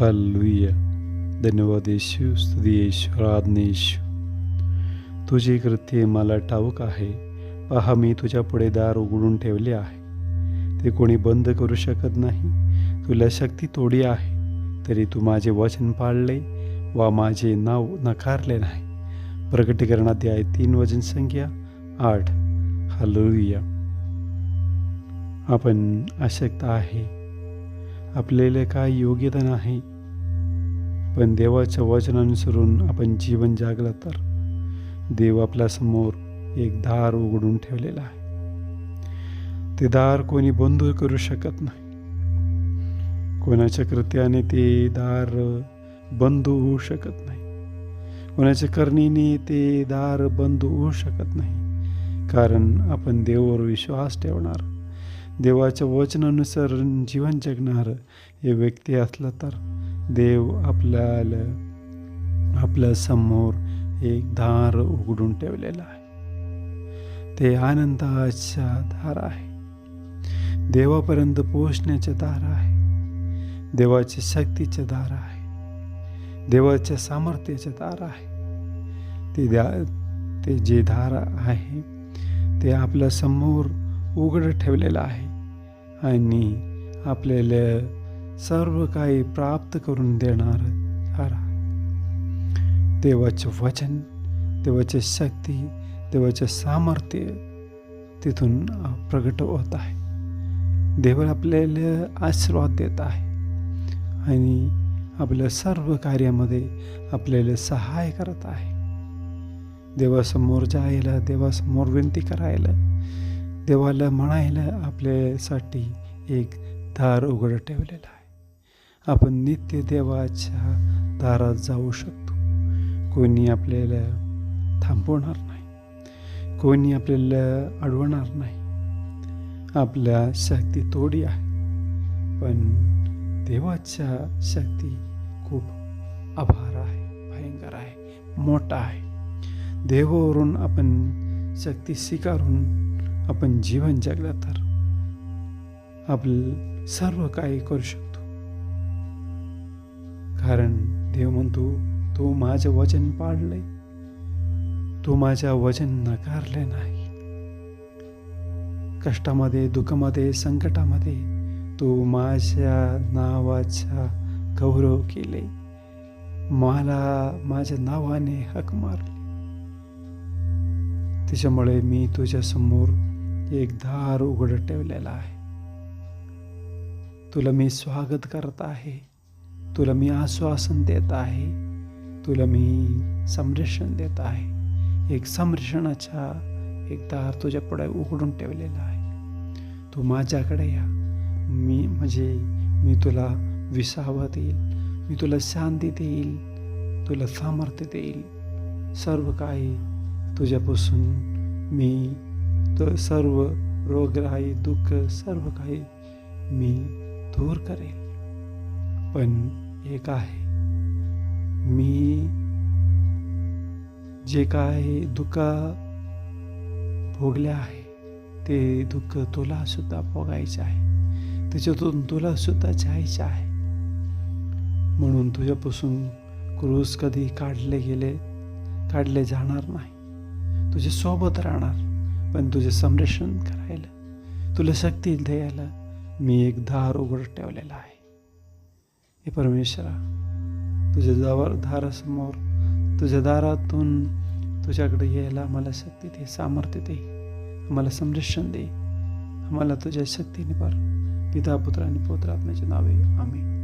हल्लुया धन्यवाद येशू स्तुती येशू आराधने येशू तुझी कृत्य मला ठाऊक आहे पहा मी तुझ्या पुढे दार उघडून ठेवले आहे ते कोणी बंद करू शकत नाही तुला शक्ती तोडी आहे तरी तू माझे वचन पाळले वा माझे नाव नकारले नाही प्रकटीकरणात आहे तीन वचन संख्या आठ हल्लुया आपण अशक्त आहे आपल्याला काय योग्यता नाही. पण देवाच्या वचनानुसरून आपण जीवन जागलं तर देव आपल्यासमोर एक दार उघडून ठेवलेला आहे. ते दार कोणी बंद करू शकत नाही. कोणाच्या कृत्याने ते दार बंद होऊ शकत नाही. कोणाच्या करणीने ते दार बंद होऊ शकत नाही. कारण आपण देवावर विश्वास ठेवणार. देवाच्या वचनानुसार जीवन जगणार हे व्यक्ती असलं तर देव आपल्याला आपल्यासमोर एक दार उघडून ठेवलेलं आहे. ते आनंदाच्या दार आहे. देवापर्यंत पोहोचण्याच्या दार आहे. देवाच्या शक्तीचे दार आहे. देवाच्या सामर्थ्याचे दार आहे. ते द्या ते जे दार आहे ते आपल्यासमोर उघड ठेवलेलं आहे. आणि आपल्याला सर्व काही प्राप्त करून देणार देवाचं देवाचे वचन देवाची शक्ती देवाचे सामर्थ्य तिथून प्रगट होत आहे. देव आपल्याला आशीर्वाद देत आहे. आणि आपल्या सर्व कार्यामध्ये आपल्याला सहाय्य करत आहे. देवासमोर जायला देवासमोर विनंती करायला देवाला म्हणायला आपल्यासाठी एक दार उघड ठेवलेलं आहे. आपण नित्य देवाच्या दारात जाऊ शकतो. कोणी आपल्याला थांबवणार नाही. कोणी आपल्याला अडवणार नाही. आपल्या शक्ती थोडी आहे. पण देवाच्या शक्ती खूप आभार आहे भयंकर आहे मोठा आहे. देवावरून आपण शक्ती स्वीकारून आपण जीवन जगलं तर आपलं सर्व काही करू शकतो. कारण देव म्हणतो तू माझं वचन पाळलंय. तू माझ्या वचन नकारले नाही. कष्टामध्ये दुःखामध्ये संकटामध्ये तू माझ्या नावाचा गौरव केले मला माझ्या नावाने हक मारले. त्याच्यामुळे मी तुझ्यासमोर एक दार उघड ठेवलेला आहे. तुला मी स्वागत करत आहे. तुला मी आश्वासन देत आहे. तुला मी संरक्षण देत आहे. एक संरक्षणाचा एक दार तुझ्या पुढे उघडून ठेवलेला आहे. तू माझ्याकडे या. मी म्हणजे मी तुला विसावा देईल. मी तुला शांती देईल. तुला सामर्थ्य देईल. सर्व काही तुझ्यापासून मी तर सर्व रोगराई दुःख सर्व काही मी दूर करेन. पण एक आहे मी जे काय दुःख भोगले आहे ते दुःख तुला सुद्धा भोगायचे आहे. त्याच्यातून तुला सुद्धा जायचं आहे. म्हणून तुझ्यापासून क्रूज कधी काढले गेले काढले जाणार नाही. तुझ्यासोबत राहणार. पण तुझे संरक्षण करायला तुला शक्ती द्यायला मी एक दार उघड ठेवलेला आहे. हे परमेश्वरा तुझ्या जवळ दारासमोर तुझ्या दारातून तुझ्याकडे यायला आम्हाला शक्ती दे सामर्थ्य दे आम्हाला संरक्षण दे आम्हाला तुझ्या शक्तीने भर पिता पुत्र आणि पुत्रात्म्याचे नावे. आम्ही